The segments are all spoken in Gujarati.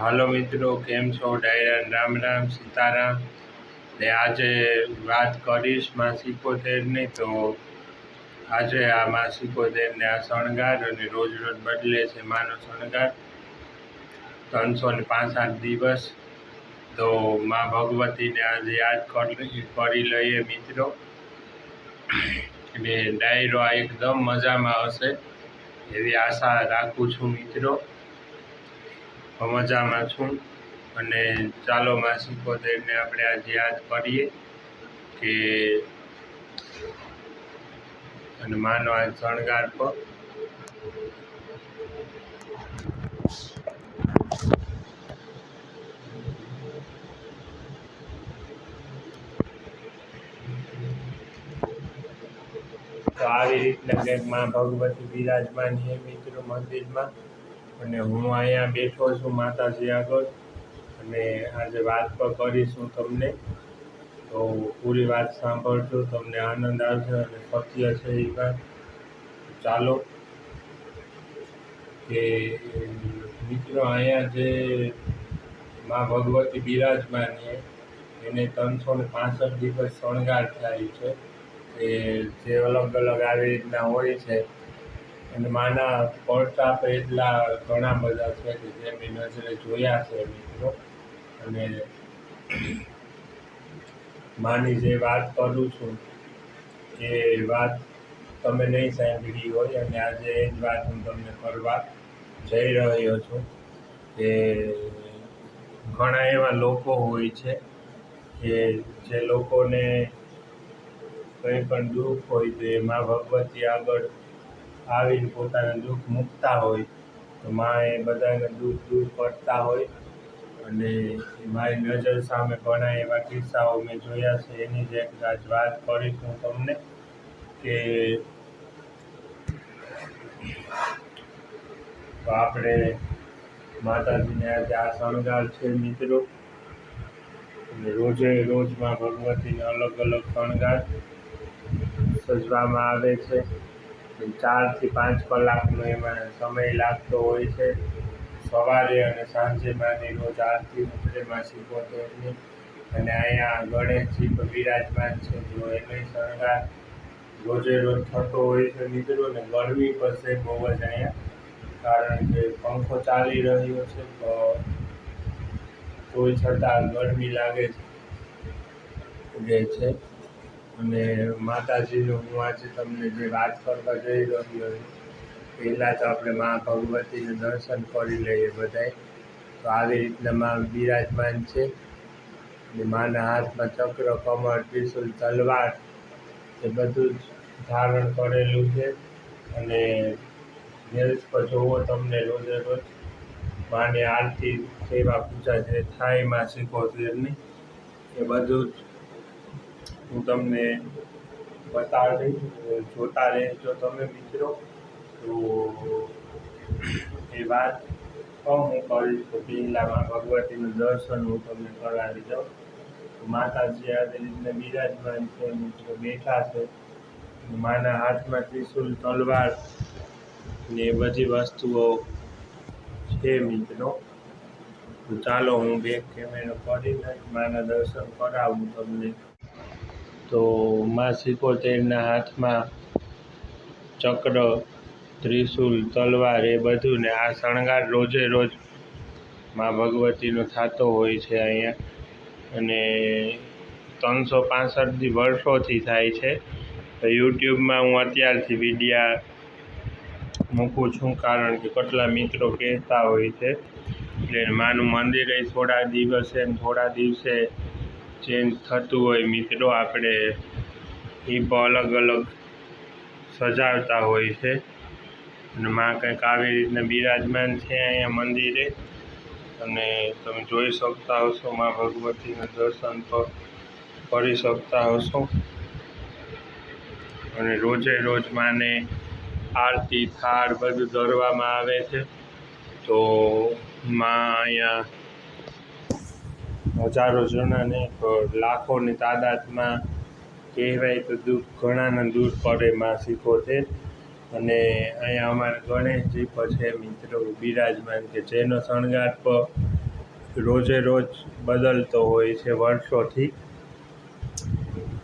હાલો મિત્રો, કેમ છો? ડાયરા રામ રામ, સીતારામ. ને આજે વાત કરીશમાં સિકોતેરની તો આજે આ માં સિકોતેરને આ શણગાર અને રોજ રોજ બદલે છે માનો શણગાર. ત્રણસો ને પાંસઠ દિવસ. તો મા ભગવતીને આજે યાદ કરી લઈએ મિત્રો. અને ડાયરો આ એકદમ મજામાં હશે એવી આશા રાખું છું મિત્રો. મજામાં છું. અને ચાલો માં સિકોતેરને આપણે આજે યાદ કરીએ કે અને માનો આ શણગાર પર. તો આવી રીતના કંઈકમાં ભગવતી બિરાજમાન છે મિત્રો મંદિરમાં. અને હું અહીંયા બેઠો છું માતાજી આગળ. અને આજે વાત પણ કરીશું તમને. તો પૂરી વાત સાંભળજો, તમને આનંદ આવશે અને સત્ય છે એ વાત. ચાલો. કે મિત્રો અહીંયા જે માં ભગવતી બિરાજમાન એને ત્રણસો ને પાસઠ દિવસ શણગાર થાય છે. એ જે અલગ અલગ આવી રીતના હોય છે. અને માના પડતા એટલા ઘણા બધા છે કે જે મેં નજરે જોયા છે મિત્રો. અને માની જે વાત કરું છું એ વાત તમે નહીં સાંભળી હોય અને આજે એ જ વાત હું તમને કરવા જઈ રહ્યો છું કે ઘણા એવા લોકો હોય છે કે જે લોકોને કંઈ પણ દુઃખ હોય તો એમાં ભગવતી આગળ આવીને પોતાના દુઃખ મૂકતા હોય, તો મા એ બધાને દુઃખ દૂર પડતા હોય અને મારી નજર સામે ઘણા એવા કિસ્સાઓ મેં જોયા છે. એની જ આજ વાત કરીશ હું તમને કે તો આપણે માતાજીને આજે આ શણગાર છે મિત્રો. રોજે રોજમાં ભગવતીને અલગ અલગ શણગાર સજવામાં આવે છે. ચારથી પાંચ કલાકનો એમાં સમય લાગતો હોય છે. સવારે અને સાંજે માની રોજ આરતી ઉતરે માં સિકોતેરની અને અહીંયા ગણેશજી વિરાજમાન છે. જો એનો શણગાર રોજે રોજ થતો હોય છે મિત્રો ને ગરમી પડશે બહુ જ અહીંયા. કારણ કે પંખો ચાલી રહ્યો છે તો તોય છતાં ગરમી લાગે છે છે. અને માતાજીનું હું આજે તમને જે વાત કરવા જઈ રહ્યો પહેલાં તો આપણે મા ભગવતીનું દર્શન કરી લઈએ બધાય. તો આવી રીતના મા બિરાજમાન છે. અને માના હાથમાં ચક્ર કમર ત્રિશુલ, તલવાર એ બધું જ ધારણ કરેલું છે. અને નેલ્સ પર જોવો તમને રોજે રોજ. માની આરતી, સેવા પૂજા જે થાય, માં શીખોતેરની એ બધું જ હું તમને બતાવીશ જોતા રહેજો તમે મિત્રો, તો એ વાત પણ હું કરીશ તો પહેલાંમાં ભગવતીનું દર્શન હું તમને કરાવી દઉં. માતાજી આ રીતના બિરાજમાન છે, મિત્રો, બેઠા છે. માના હાથમાં ત્રિશુલ તલવાર ને બધી વસ્તુઓ છે, મિત્રો. ચાલો હું બેક કેમેરો કરીને માના દર્શન કરાવું તમને. તો માં સિકોતેરના હાથમાં, ચક્ર, ત્રિશુલ, તલવાર એ બધું ને આ શણગાર રોજે રોજમાં ભગવતીનો થતો હોય છે અહીંયા. અને ત્રણસો પાસઠથી વર્ષોથી થાય છે. યુટ્યુબમાં હું અત્યારથી વિડીયા મૂકું છું કારણ કે કેટલા મિત્રો કહેતા હોય છે. એટલે માનું મંદિર એ થોડા દિવસે થોડા દિવસે ચેન્જ થતું હોય, મિત્રો આપણે એ પણ અલગ અલગ સજાવતા હોય છે. અને માં કંઈક આવી રીતના બિરાજમાન છે અહીંયા મંદિરે. અને તમે જોઈ શકતા હશો માં ભગવતીના દર્શન તો કરી શકતા હશો. અને રોજે રોજ માને આરતી, થાળ બધું ધરવામાં આવે છે. તો માં અહીંયા હજારો જણાને લાખોની તાદાદમાં કહેવાય તો દુઃખ ઘણાને દૂર કરે માં શીખોતેર અને અહીંયા અમારે ગણેશજી પછી મિત્રો, બિરાજમાન કે જેનો શણગાર પણ રોજે રોજ બદલતો હોય છે વર્ષોથી.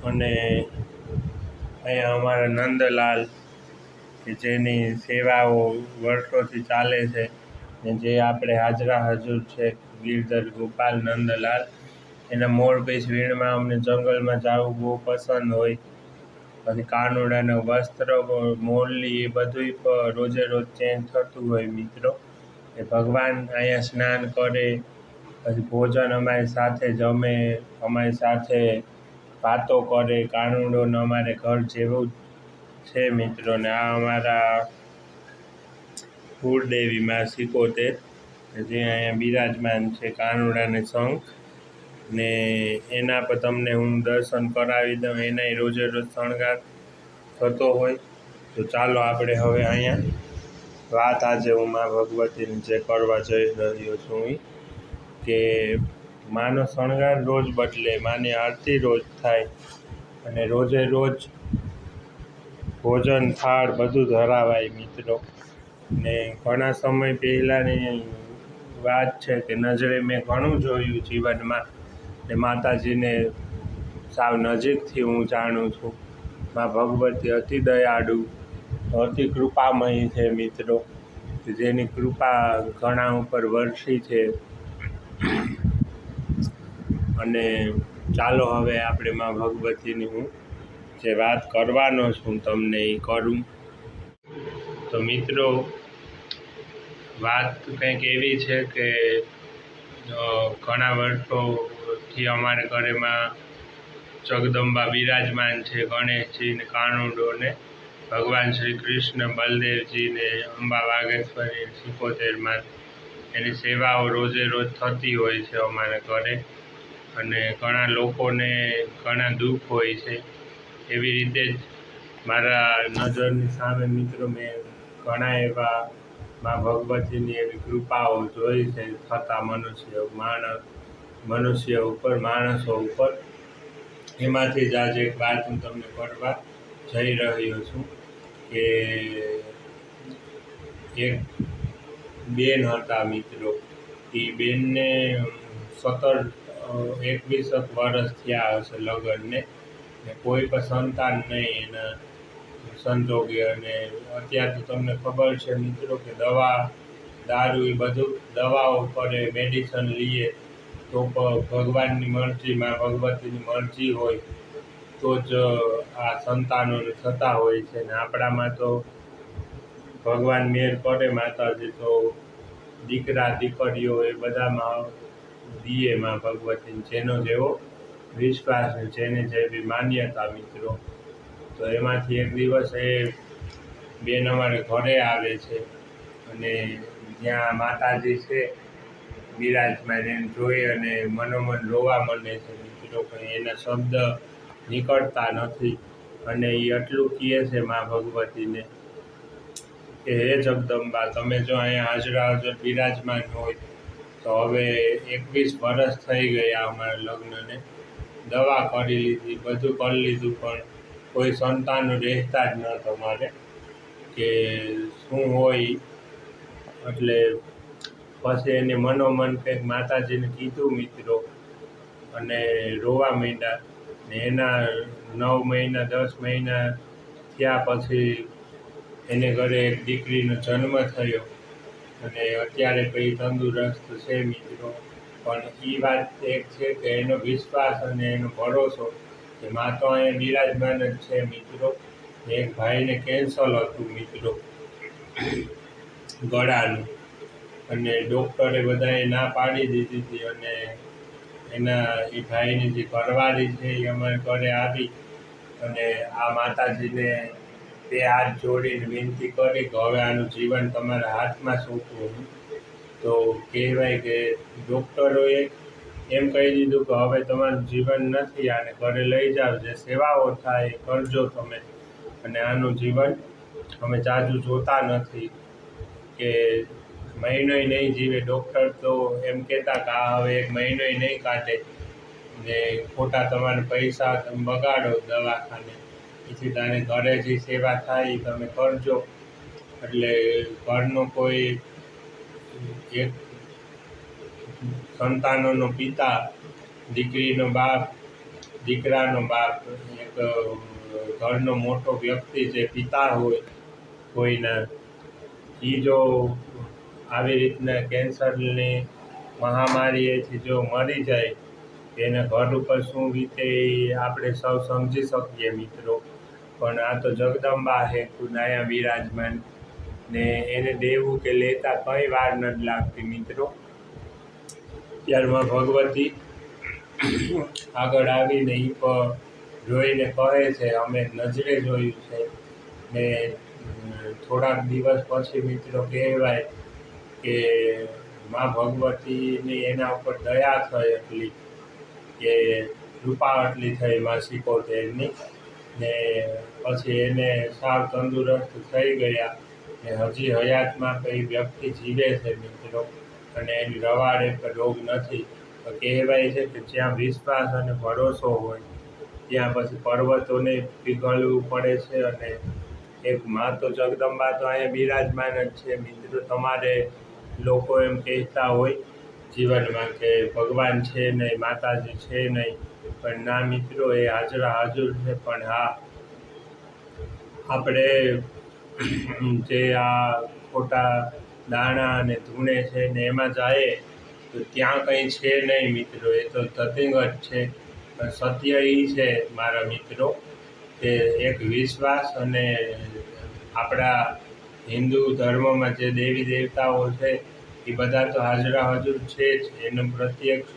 અને અહીંયા અમારા નંદલાલ કે જેની સેવાઓ વર્ષોથી ચાલે છે ને જે આપણે હાજરા હજુર છે ગિરધર, ગોપાલ, નંદલાલ. એના મોરપીસ વીણમાં અમને જંગલમાં જવું બહુ પસંદ હોય. પછી કાનુડાના વસ્ત્ર, મોરલી એ બધું પણ રોજે રોજ ચેન્જ થતું હોય મિત્રો. એ ભગવાન અહીંયા સ્નાન કરે, પછી ભોજન અમારી સાથે જમે, અમારી સાથે વાતો કરે. કાનુડોને અમારે ઘર જેવું છે મિત્રોને આ અમારા કુળદેવી માં સિકોતેર કે જે અહીંયા બિરાજમાન છે કાનુડાને શંખ, ને એના પર તમને હું દર્શન કરાવી દઉં, એનાય રોજે રોજ શણગાર થતો હોય. તો ચાલો આપણે હવે અહીંયા વાત આજે હું મા ભગવતીની જે કરવા જઈ રહ્યો છું એ કે માનો શણગાર રોજ બદલે, માની આરતી રોજ થાય, અને રોજે રોજ ભોજન, થાળ બધું ધરાવાય મિત્રો. ને ઘણા સમય પહેલાંની વાત છે કે નજરે મેં ઘણું જોયું જીવનમાં ને માતાજીને સાવ નજીકથી હું જાણું છું. મા ભગવતી અતિ દયાળુ, અતિ કૃપામયી છે મિત્રો જેની કૃપા ઘણા ઉપર વરસી છે. અને ચાલો હવે આપણે મા ભગવતીની હું જે વાત કરવાનો છું તમને એ કરું. તો મિત્રો વાત કંઈક એવી છે કે ઘણા વર્ષોથી અમારે ઘરેમાં જગદંબા બિરાજમાન છે ગણેશજીને કાનુડોને ભગવાન શ્રી કૃષ્ણ બલદેવજીને અંબા વાઘેશ્વરી સિકોતેરમાં એની સેવાઓ રોજે રોજ થતી હોય છે અમારા ઘરે. અને ઘણા લોકોને ઘણા દુઃખ હોય છે. એવી રીતે જ મારા નજરની સામે મિત્રો મેં ઘણા એવા મા ભગવતીની એવી કૃપાઓ જોઈ છે, થતા મનુષ્ય માણસ, મનુષ્ય ઉપર, માણસો ઉપર. એમાંથી જ આજે એક વાત હું તમને કરવા જઈ રહ્યો છું કે એક બેન હતા મિત્રો. એ બેનને સત્તર એકવીસ વર્ષ થયા હશે લગ્નને. કોઈ પણ સંતાન નહીં એના સંજોગે અને અત્યારે તમને ખબર છે મિત્રો કે દવા, દારૂ એ બધું દવાઓ કરે મેડિસન લઈએ તો ભગવાનની મરજીમાં ભગવતીની મરજી હોય તો જ આ સંતાનોને થતા હોય છે ને આપણામાં તો ભગવાન મેર કરે માતાજી તો દીકરા, દીકરીઓ એ બધામાં દીએ માં ભગવતીને જેનો જેવો વિશ્વાસ જેને જેવી માન્યતા મિત્રો. તો એમાંથી એક દિવસ એ બેન અમારે ઘરે આવે છે અને જ્યાં માતાજી છે, બિરાજમાન એને જોઈ અને મનોમન રોવા માંડે છે. મિત્રો કંઈ એના શબ્દ નીકળતા નથી અને એ એટલું કહે છે મા ભગવતીને કે, હે જગદંબા, તમે જો અહીંયા હાજરા હાજર બિરાજમાન હોય તો હવે એકવીસ વર્ષ થઈ ગયા અમારા લગ્નને. દવા કરી લીધી, બધું કરી લીધું પણ કોઈ સંતાન રહેતા જ ન તમારે કે શું હોય, એટલે પછી એને મનોમન કંઈક માતાજીને કીધું મિત્રો, અને રોવા માંડ્યા. ને એના નવ મહિના, દસ મહિના થયા પછી એને ઘરે એક દીકરીનો જન્મ થયો. અને અત્યારે કંઈ તંદુરસ્ત છે મિત્રો. પણ એ વાત એક છે કે એનો વિશ્વાસ અને એનો ભરોસો કે માં તો અહીંયા બિરાજમાન જ છે મિત્રો. એક ભાઈને કેન્સર હતું મિત્રો. ગળાનું. અને ડૉક્ટરે બધાએ ના પાડી દીધી હતી અને એના એ ભાઈની જે ઘરવાળી છે એ અમારે ઘરે આવી અને આ માતાજીને બે હાથ જોડીને વિનંતી કરી કે હવે આનું જીવન તમારા હાથમાં સોંપવું. તો કહેવાય કે ડૉક્ટરોએ એમ કહી દીધું કે હવે તમારું જીવન નથી આને ઘરે લઈ જાઓ જે સેવાઓ થાય એ કરજો તમે. અને આનું જીવન અમે જાજુ જોતા નથી કે મહિનોય નહીં જીવે. ડૉક્ટર તો એમ કહેતા કે આ હવે એક મહિનોય નહીં કાઢે. ને ખોટા તમારે પૈસા તમે બગાડો દવાખાને. પછી તારે ઘરે જે સેવા થાય એ તમે કરજો. એટલે ઘરનો કોઈ એક સંતાનોનો પિતા, દીકરીનો બાપ, દીકરાનો બાપ, એક ઘરનો મોટો વ્યક્તિ જે પિતા હોય, કોઈના એ જો આવી રીતના કેન્સરની મહામારીએથી જો મરી જાય, એના ઘર ઉપર શું એ આપણે સૌ સમજી શકીએ મિત્રો. પણ આ તો જગદંબા હે નાયા બિરાજમાન ને એને દેવું કે લેતા કંઈ વાર નથી લાગતી મિત્રો. ત્યારમાં ભગવતી આગળ આવીને એ પણ જોઈને કહે છે, અમે નજરે જોયું છે. ને થોડાક દિવસ પછી મિત્રો કહેવાય કે મા ભગવતીની એના ઉપર દયા થઈ એટલી કે કૃપા એટલી થઈ મા સિકોતેરની. ને પછી એને સાવ તંદુરસ્ત થઈ ગયા ને હજી હયાતમાં કઈ વ્યક્તિ જીવે છે મિત્રો. અને એની રવાડ એક રોગ નથી. તો કહેવાય છે કે જ્યાં વિશ્વાસ અને ભરોસો હોય, ત્યાં પછી પર્વતોને પીગળવું પડે છે અને એક મા તો જગદંબા તો અહીંયા બિરાજમાન જ છે. મિત્રો, તમારે લોકો એમ કહેતા હોય, જીવનમાં કે ભગવાન છે નહીં, માતાજી છે નહીં, પણ ના મિત્રો, એ હાજરા હાજર છે. પણ હા, આપણે જે આ ખોટા દાણા અને ધૂણે છે ને એમાં જાય, તો ત્યાં કંઈ છે નહીં મિત્રો. એ તો ધતિંગ જ છે. પણ સત્ય એ છે, મારા મિત્રો, કે એક વિશ્વાસ અને આપણા હિન્દુ ધર્મમાં જે દેવી દેવતાઓ છે એ બધા તો હાજરા હજુર છે જ. એનું પ્રત્યક્ષ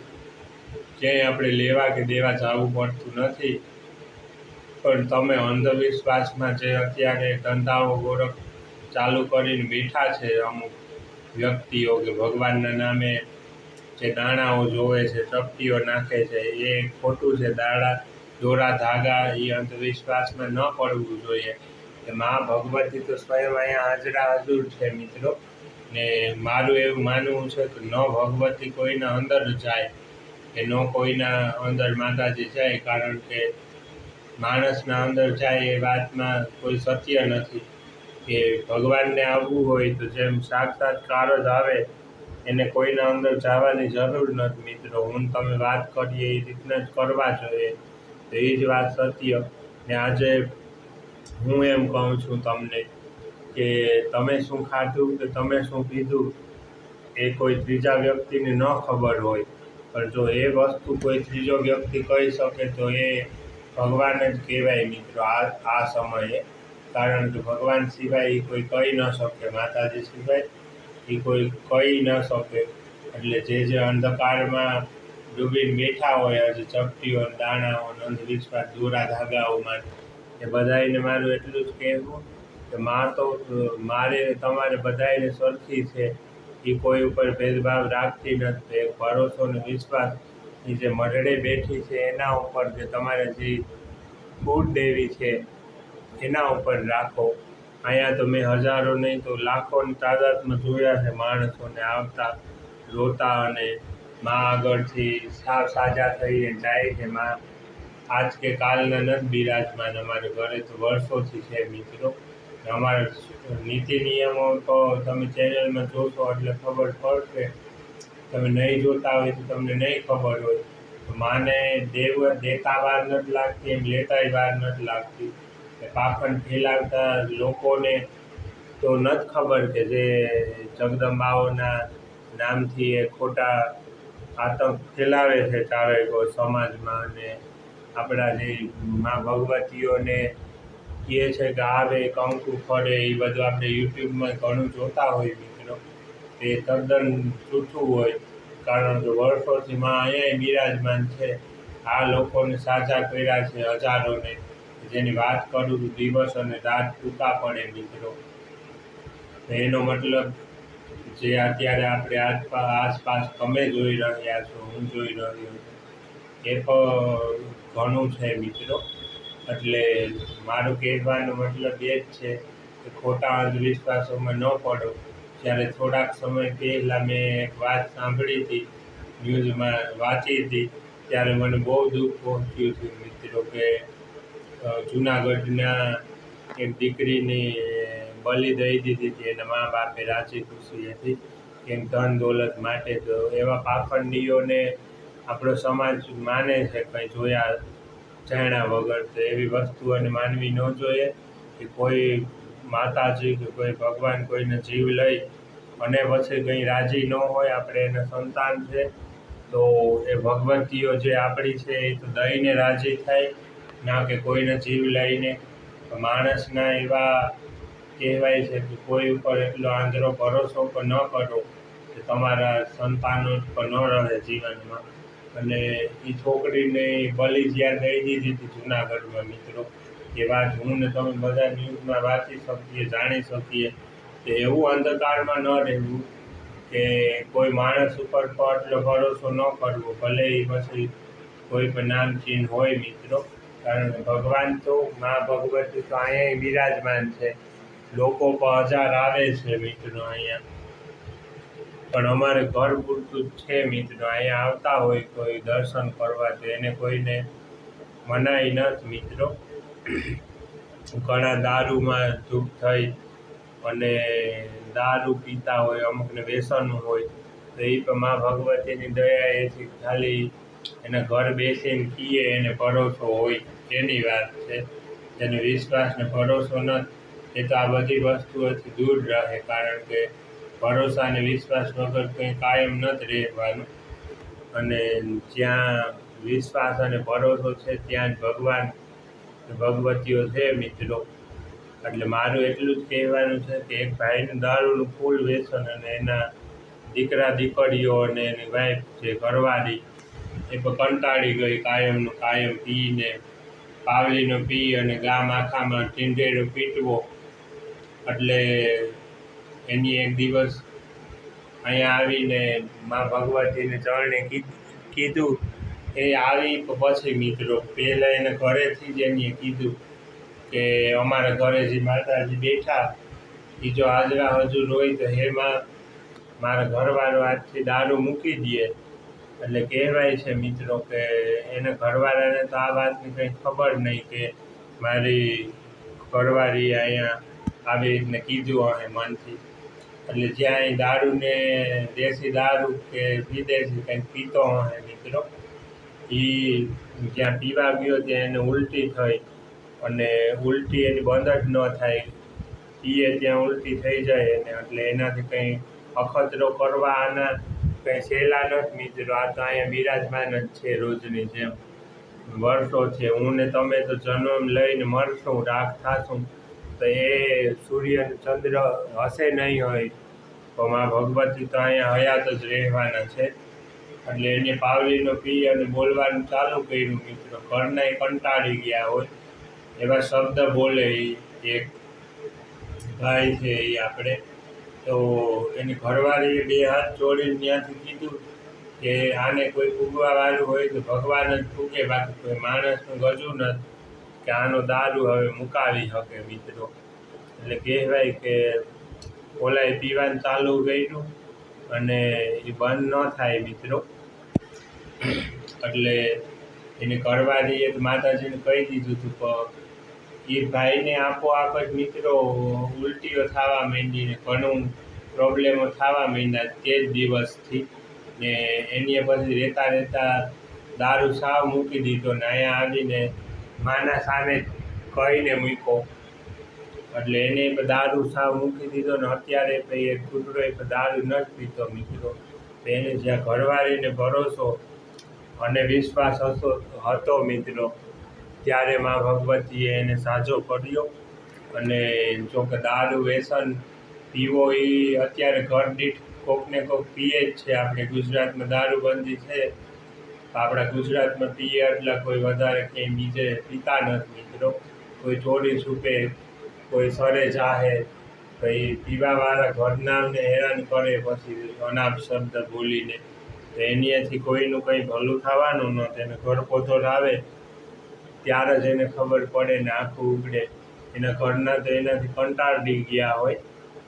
ક્યાંય આપણે લેવા કે દેવા જવું પડતું નથી. પણ તમે અંધવિશ્વાસમાં જે અત્યારે ધંધાઓ ગોરખ ચાલુ કરીને બેઠા છે અમુક વ્યક્તિઓ કે ભગવાનના નામે જે દાણાઓ જોવે છે શક્તિઓ નાખે છે, એ ખોટું છે, દાડા, દોરા, ધાગા, એ અંધવિશ્વાસમાં ન પડવું જોઈએ. કે મા ભગવતી તો સ્વયં અહીંયા હાજરા હાજર છે મિત્રો. ને મારું એવું માનવું છે કે ન ભગવતી કોઈના અંદર જાય કે ન કોઈના અંદર માતાજી જાય, કારણ કે માણસના અંદર જાય એ વાતમાં કોઈ સત્ય નથી. કે ભગવાનને આવવું હોય તો જેમ સાક્ષાત્કાર જ આવે, એને કોઈના અંદર જવાની જરૂર નથી મિત્રો. હું તમે વાત કરીએ એ રીતના જ કરવા જોઈએ. તો એ જ વાત સત્ય. ને આજે હું એમ કહું છું તમને કે તમે શું ખાધું કે તમે શું પીધું એ કોઈ ત્રીજા વ્યક્તિને ન ખબર હોય. પણ જો એ વસ્તુ કોઈ ત્રીજો વ્યક્તિ કહી શકે તો એ ભગવાન જ કહેવાય મિત્રો આ આ સમયે. કારણ કે ભગવાન સિવાય એ કોઈ કહી ન શકે, માતાજી સિવાય એ કોઈ કહી ન શકે. એટલે જે જે અંધકારમાં ડૂબીને બેઠા હોય, હજી ચપટીઓ દાણાઓ અંધવિશ્વાસ, દોરા ધાગાઓમાં, એ બધાને મારું એટલું જ કહેવું કે માં તો, મારે તમારે બધાને સરખી છે. એ કોઈ ઉપર ભેદભાવ રાખતી નથી. એક ભરોસો અને વિશ્વાસ એ જે મઢડે બેઠી છે, એના ઉપર જે તમારે જે ફૂટ દેવી છે એના ઉપર રાખો. અહીંયા તો મેં હજારો નહીં તો લાખોની તાદાદમાં જોયા છે માણસોને આવતા, રોતા અને મા આગળથી સાવ સાજા થઈને જાય છે મા. આજ કે કાલના નથી બિરાજમાન અમારે ઘરે તો વર્ષોથી છે મિત્રો. અમારા નીતિ નિયમો તો તમે ચેનલમાં જોશો એટલે ખબર પડશે. તમે નહીં જોતા હોય તો તમને નહીં ખબર હોય. માને દેવ, દેતા વાર નથી લાગતી એમ લેતાય વાર નથી લાગતી. એ પાખંડ ફેલાવતા લોકોને તો નથી ખબર કે જે જગદંબાઓના નામથી એ ખોટા આતંક ફેલાવે છે ચારે કોઈ સમાજમાં અને આપણા જે મા ભગવતીઓને કહે છે કે આવે કંકુ ફળે એ બધું આપણે યુટ્યુબમાં ઘણું જોતા હોય મિત્રો. તે તદ્દન જૂઠું હોય, કારણ કે વર્ષોથી માં અહીંયા બિરાજમાન છે. આ લોકોને સાજા કર્યા છે હજારોને. જેની વાત કરું દિવસ અને રાત ટૂંકા પડે મિત્રો. એનો મતલબ જે અત્યારે આપણે આસપાસ આસપાસ તમે જોઈ રહ્યા છો, હું જોઈ રહ્યો છું. એ ઘણું છે મિત્રો. એટલે મારું કહેવાનો મતલબ એ જ છે કે ખોટા અંધવિશ્વાસોમાં ન પડો. જ્યારે થોડાક સમય પહેલાં મેં એક વાત સાંભળી હતી, ન્યૂઝમાં વાંચી હતી, ત્યારે મને બહુ દુઃખ પહોંચ્યું હતું મિત્રો કે જુનાગઢના એક દીકરીની બલિ દઈ દીધી હતી, એના મા બાપે રાજી ખુશી હતી કેમ ધન દોલત માટે તો એવા પાખંડીઓને આપણો સમાજ માને છે કંઈ જોયા જાણ્યા વગર તો એવી વસ્તુઓને માનવી ન જોઈએ કે કોઈ માતાજી કે કોઈ ભગવાન કોઈને જીવ લઈ અને પછી કંઈ રાજી ન હોય, આપણે એના સંતાન છે તો એ ભગવતીઓ જે આપણી છે એ તો દઈને રાજી થાય ના કે કોઈને જીવ લઈને માણસના એવા કહેવાય છે કે કોઈ ઉપર એટલો આંધળો ભરોસો પણ ન કરો કે તમારા સંતાનો પણ ન રહે જીવનમાં. અને એ છોકરીને બલી જ્યાં દઈ દીધી હતી જુનાગઢમાં મિત્રો. એ વાત હું ને તમે બધા ન્યૂઝમાં વાંચી શકીએ, જાણી શકીએ કે એવું અંધકારમાં ન રહેવું કે કોઈ માણસ ઉપર પણ એટલો ભરોસો ન કરવો, ભલે એ પછી કોઈ પણ નામચીન હોય મિત્રો. કારણ કે ભગવાન તો, મા ભગવતી તો અહીંયા બિરાજમાન છે. લોકો હજાર આવે છે મિત્રો અહીંયા. પણ અમારે ઘર પૂરતું જ છે મિત્રો અહીંયા આવતા હોય કોઈ દર્શન કરવા તો એને કોઈને મનાઈ નથી મિત્રો. ઘણા દારૂમાં ધૂપ થઈ અને દારૂ પીતા હોય, અમુકને વ્યસન હોય, તો એ પણ મા ભગવતીની દયા એથી ખાલી એના ઘર બેસીને કીએ એને ભરોસો હોય. એની વાત છે, જેને વિશ્વાસ ને ભરોસો નથી એ તો આ બધી વસ્તુઓથી દૂર રહે, કારણ કે ભરોસા અને વિશ્વાસ વગર કંઈ કાયમ નથી રહેવાનું. અને જ્યાં વિશ્વાસ અને ભરોસો છે, ત્યાં જ ભગવાન ભગવતીઓ છે, મિત્રો. એટલે મારું એટલું જ કહેવાનું છે કે એક ભાઈનું દારૂનું ફૂલ વ્યસન અને એના દીકરા દીકરીઓ અને એની વાઈફ જે ઘરવાળી, એ કંટાળી ગઈ કાયમનું કાયમ પીને પાવલીનો પી અને ગામ આખામાં ટીંઢેરો પીટવો. એટલે એની એક દિવસ અહીંયા આવીને મા ભગવતીને ચરણે કીધું એ આવી પછી મિત્રો, પહેલાં એને ઘરેથી જ એને કીધું કે અમારા ઘરે જે માતાજી બેઠા. એ જો હાજરા હજુ હોય તો એમાં મારા ઘરવાળો આજથી દારૂ મૂકી દે. એટલે કહેવાય છે મિત્રો કે એને ઘરવાળાને તો આ વાતની કંઈ ખબર નહીં કે મારી ઘરવાળી અહીંયા આવી રીતને કીધું અહીં મનથી. એટલે જ્યાં અહીં દારૂને દેશી દારૂ કે વિદેશી કંઈક પીતો હોય મિત્રો એ જ્યાં પીવા ગયો ત્યાં એને ઉલટી થઈ અને ઉલટી એની બંધ જ ન થાય. પીએ ત્યાં ઉલટી થઈ જાય એને એટલે એનાથી કંઈ અખતરો કરવા આના કંઈ સહેલા નથી મિત્રો, આ તો અહીંયા બિરાજમાન જ છે રોજની જેમ. વર્ષો છે, હું ને તમે તો જન્મ લઈને મરશું, રાખ થાશું. તો એ સૂર્ય ચંદ્ર હશે નહીં હોય, તો મા ભગવતી તો અહીંયા હયાત જ રહેવાના છે. એટલે એને પાવલીનો પી અને બોલવાનું ચાલુ કર્યું મિત્રો. ઘરના કંટાળી ગયા હોય, એવા શબ્દ બોલે એક ભાઈ છે એ આપણે. તો એની ઘરવાળીએ બે હાથ જોડીને ત્યાંથી કીધું કે આને કોઈ ફૂગવા વાળું હોય તો ભગવાન જ ફૂગે બાકી કોઈ માણસનું ગજું નથી કે આનો દારૂ હવે મુકાવી શકે મિત્રો. એટલે કહેવાય કે ઓલાએ પીવાનું ચાલુ કર્યું અને એ બંધ ન થાય મિત્રો. એટલે એની ઘરવાળીએ તો માતાજીને કહી દીધું હતું એ ભાઈને આપોઆપ જ મિત્રો, ઉલટીઓ થવા માંડીને, ઘણું પ્રોબ્લેમો થવા માંડ્યા તે જ દિવસથી. ને એની પછી રહેતા રહેતા દારૂ સાવ મૂકી દીધો ને અહીંયા આવીને માના સામે કહીને મૂક્યો. એટલે એને દારૂ સાવ મૂકી દીધો ને અત્યારે એ કૂતરો એ દારૂ નથી પીતો મિત્રો. એને જ્યાં ઘરવાળીને ભરોસો અને વિશ્વાસ હતો હતો મિત્રો. ત્યારે મા ભગવતીએ એને સાજો કર્યો અને જો કે દારૂ, વ્યસન, પીવો એ અત્યારે ઘર દીઠ કોકને કોક પીએ જ છે. આપણે ગુજરાતમાં દારૂબંધી છે. આપણા ગુજરાતમાં પીએ એટલે કોઈ વધારે કંઈ બીજે પીતા નથી મિત્રો. કોઈ ચોરી છૂપે, કોઈ સરે જાહે પછી પીવાવાળા ઘરનાને હેરાન કરે પછી અનાપ શબ્દ બોલીને. તો એનીથી કોઈનું કંઈ ભલું થવાનું ન તેને ઘર પોતો આવે ત્યારે જ એને ખબર પડે ને આખું ઉગડે. એના ઘરના તો એનાથી કંટાળી ગયા હોય.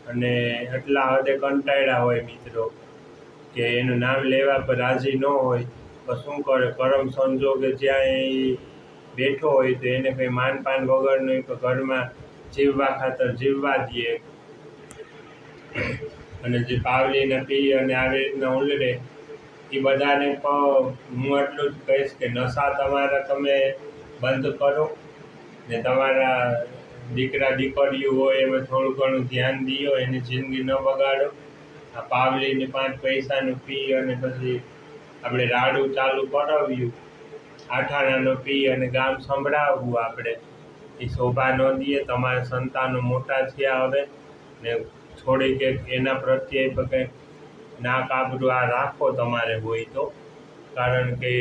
અને એટલા હદે કંટાળ્યા હોય મિત્રો કે એનું નામ લેવા પર રાજી ન હોય. તો શું કરે? કરમ સંજોગે જ્યાં એ બેઠો હોય તો એને કંઈ માનપાન વગરનું તો ઘરમાં જીવવા ખાતર જીવવા દે. અને જે પાવલીને પી અને આવી રીતના ઉલરે એ બધાને પણ હું એટલું જ કહીશ કે નશા તમારા તમે બંધ કરો ને તમારા દીકરા દીકરીઓ હોય એમાં થોડું ઘણું ધ્યાન દો એની જિંદગી ન બગાડો. આ પાવલીને પાંચ પૈસાનું પી અને પછી આપણે રાડું ચાલુ કરાવ્યું. આઠાણાનો પી અને ગામ સંભળાવવું આપણે. એ શોભા ન દઈએ, તમારા સંતાનો મોટા થયા હવે ને છોડી કે એના પ્રત્યે કંઈક નાક આબરૂ આ રાખો તમારે હોય તો. કારણ કે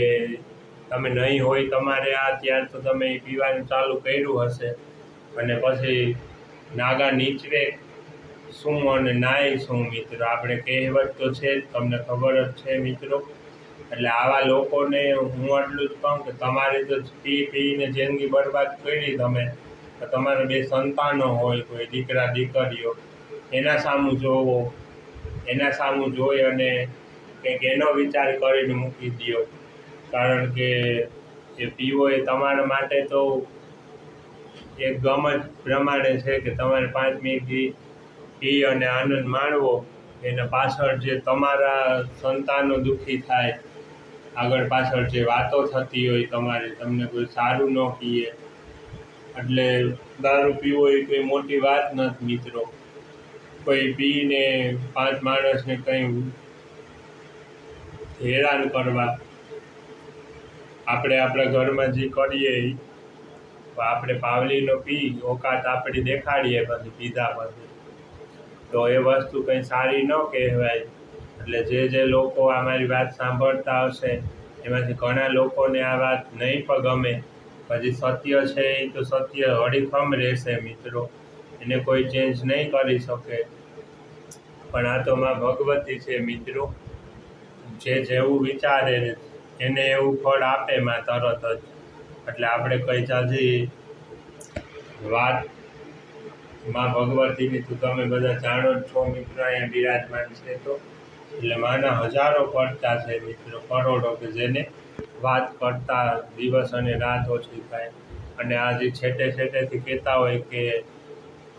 તમે નહીં હોય તમારે આ ત્યાર તો તમે એ પીવાનું ચાલુ કર્યું હશે. અને પછી નાગા નીચવે શું અને નાય શું મિત્રો? આપણે કહેવત તો છે જ, તમને ખબર જ છે મિત્રો. એટલે આવા લોકોને હું એટલું જ કહું કે તમારે તો પી પીને જિંદગી બરબાદ કરી તમે. તમારે બે સંતાનો હોય, કોઈ દીકરા દીકરીઓ, એના સામું જોવો. એના સામું જોઈ અને કંઈક એનો વિચાર કરીને મૂકી દો કારણ કે એ પીવો એ તમારા માટે તો એક ગમત પ્રમાણે છે કે તમારે પાંચ મિનિટથી પી અને આનંદ માણવો, એના પાછળ જે તમારા સંતાનો દુઃખી થાય, આગળ પાછળ જે વાતો થતી હોય તમારે, તમને કોઈ સારું ન પીએ એટલે દારૂ પીવો એ કોઈ મોટી વાત નથી મિત્રો. કોઈ પીને પાંચ માણસને કંઈ હેરાન કરવા આપણે આપણા ઘરમાં જે કરીએ આપણે પાવલીનો પી, ઓકાત આપણી દેખાડીએ પછી પીધા પછી. તો એ વસ્તુ કંઈ સારી ન કહેવાય. એટલે જે જે લોકો આ મારી વાત સાંભળતા હશે એમાંથી ઘણા લોકોને આ વાત નહીં પણ ગમે પછી સત્ય છે એ તો સત્ય અડીખમ રહેશે મિત્રો. એને કોઈ ચેન્જ નહીં કરી શકે. પણ આ તો માં ભગવતી છે મિત્રો. જે જેવું વિચારે એને એવું ફળ આપે માં તરત જ. એટલે આપણે કઈ જાજી વાતમાં ભગવતીની, તો તમે બધા જાણો જ છો મિત્રો, અહીંયા બિરાજમાન છે તો. એટલે માના હજારો પડતા છે મિત્રો, કરોડો કે જેને વાત કરતા દિવસ અને રાત ઓછી થાય. અને આજે છેટે છેટેથી કહેતા હોય કે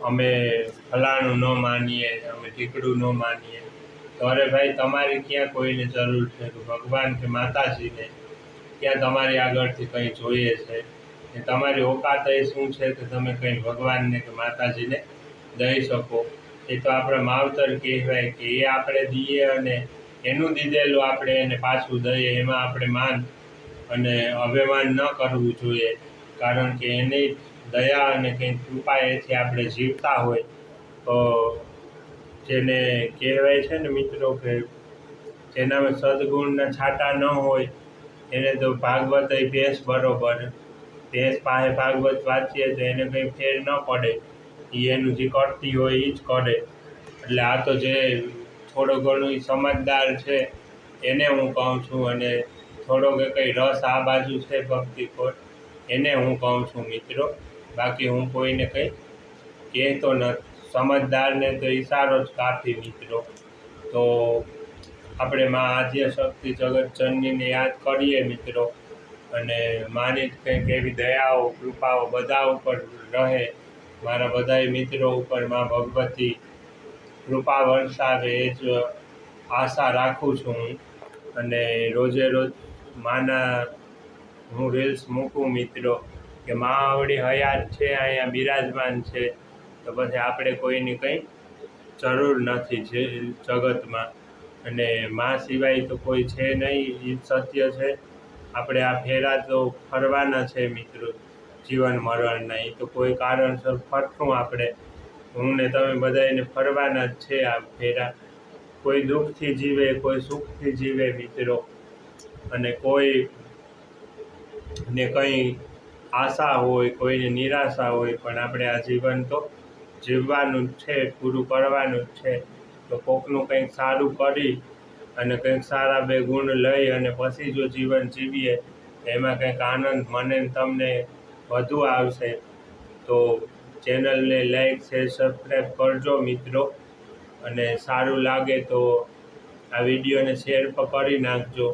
અમે ફલાણું ન માનીએ, અમે ઢીકડું ન માનીએ તો અરે ભાઈ, તમારી ક્યાં કોઈને જરૂર છે? તો ભગવાન કે માતાજીને ક્યાં તમારી આગળથી કંઈ જોઈએ છે? કે તમારી ઓકાત એ શું છે કે તમે કંઈ ભગવાનને કે માતાજીને દઈ શકો? એ તો આપણા માવતર કહેવાય કે એ આપણે દઈએ અને એનું દીધેલું આપણે એને પાછું દઈએ, એમાં આપણે માન અને અભિમાન ન કરવું જોઈએ. કારણ કે એની દયા અને કંઈ કૃપા એથી આપણે જીવતા હોય તો જેને કહેવાય છે ને મિત્રો કે જેનામાં સદગુણના છાંટા ન હોય, એને તો ભાગવત એ ભેંસ બરોબર. ભેંસ પાસે ભાગવત વાંચીએ તો એને કંઈ ફેર ન પડે. એ એનું જે કરતી હોય એ જ કરે. એટલે આ તો જે થોડો ઘણું સમજદાર છે, એને હું કહું છું અને થોડો કે કંઈ રસ આ બાજુ છે ભક્તિ પર, એને હું કહું છું મિત્રો. બાકી હું કોઈને કંઈ કહેતો નથી. સમજદારને તો ઈશારો જ કાફી મિત્રો તો આપણે માં આદ્ય શક્તિ જગતજનનીને યાદ કરીએ મિત્રો. અને માની જ કંઈક એવી દયાઓ, કૃપાઓ બધા ઉપર રહે. મારા બધાય મિત્રો ઉપરમાં ભગવતી કૃપા વરસાવે એ જ આશા રાખું છું અને રોજે રોજ માના હું રીલ્સ મૂકું મિત્રો, કે મા આવડી હયાત છે, અહીંયા બિરાજમાન છે. તો પછી આપણે કોઈની કંઈ જરૂર નથી જે જગતમાં. અને મા સિવાય તો કોઈ છે નહીં એ સત્ય છે. આપણે આ ફેરા તો ફરવાના છે મિત્રો, જીવન મરણના એ તો કોઈ કારણસર ફરશું આપણે. હું ને તમે બધાને ફરવાના જ છે આ ફેરા. કોઈ દુઃખથી જીવે, કોઈ સુખથી જીવે મિત્રો. અને કોઈ ને કંઈ આશા હોય, કોઈને નિરાશા હોય, પણ આપણે આ જીવન તો જીવવાનું જ છે, પૂરું કરવાનું જ છે. તો કોકનું કંઈક સારું કરી અને કંઈક સારા બે ગુણ લઈ અને પછી જો જીવન જીવીએ એમાં કંઈક આનંદ મને તમને વધુ આવશે. તો ચેનલને લાઈક, શેર, સબસ્ક્રાઈબ કરજો મિત્રો. અને સારું લાગે તો આ વિડીયોને શેર પણ કરી નાખજો,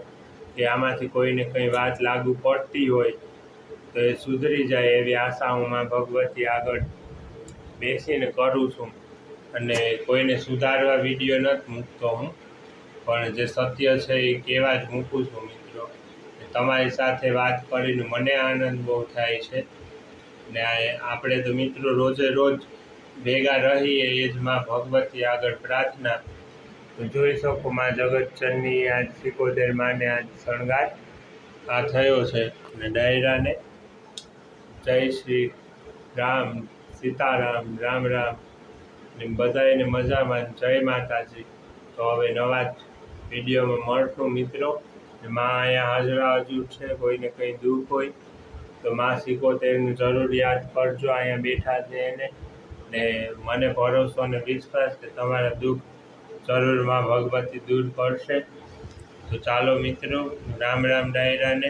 કે આમાંથી કોઈને કંઈ વાત લાગુ પડતી હોય. તો એ સુધરી જાય એવી આશા હું ભગવતી આગળ બેસીને કરું છું અને કોઈને સુધારવા વીડિયો નથી મૂકતો હું. પણ જે સત્ય છે એ કહેવા જ મૂકું છું મિત્રો. તમારી સાથે વાત કરીને મને આનંદ બહુ થાય છે. ને આપણે તો મિત્રો રોજે રોજ ભેગા રહીએ એ જ માં ભગવતી આગળ પ્રાર્થના. જોઈ શકો માં જગતચંદની આજ સિકોતેર માને આજ શણગાર આ થયો છે. અને ડાયરાને જય શ્રી રામ. સીતારામ, રામ રામ ને બધાને મજામાં જય માતાજી. તો હવે નવા જ વિડીયોમાં મળશું મિત્રો. ને માં અહીંયા હાજરા હજુ છે, કોઈને કંઈ દુઃખ હોય તો માં સિકોતેરનું જરૂર યાદ કરજો, અહીંયા બેઠા છે એને. ને મને ભરોસો અને વિશ્વાસ કે તમારા દુઃખ જરૂરમાં ભગવતી દૂર કરશે. તો ચાલો મિત્રો, રામ રામ ડાયરાને.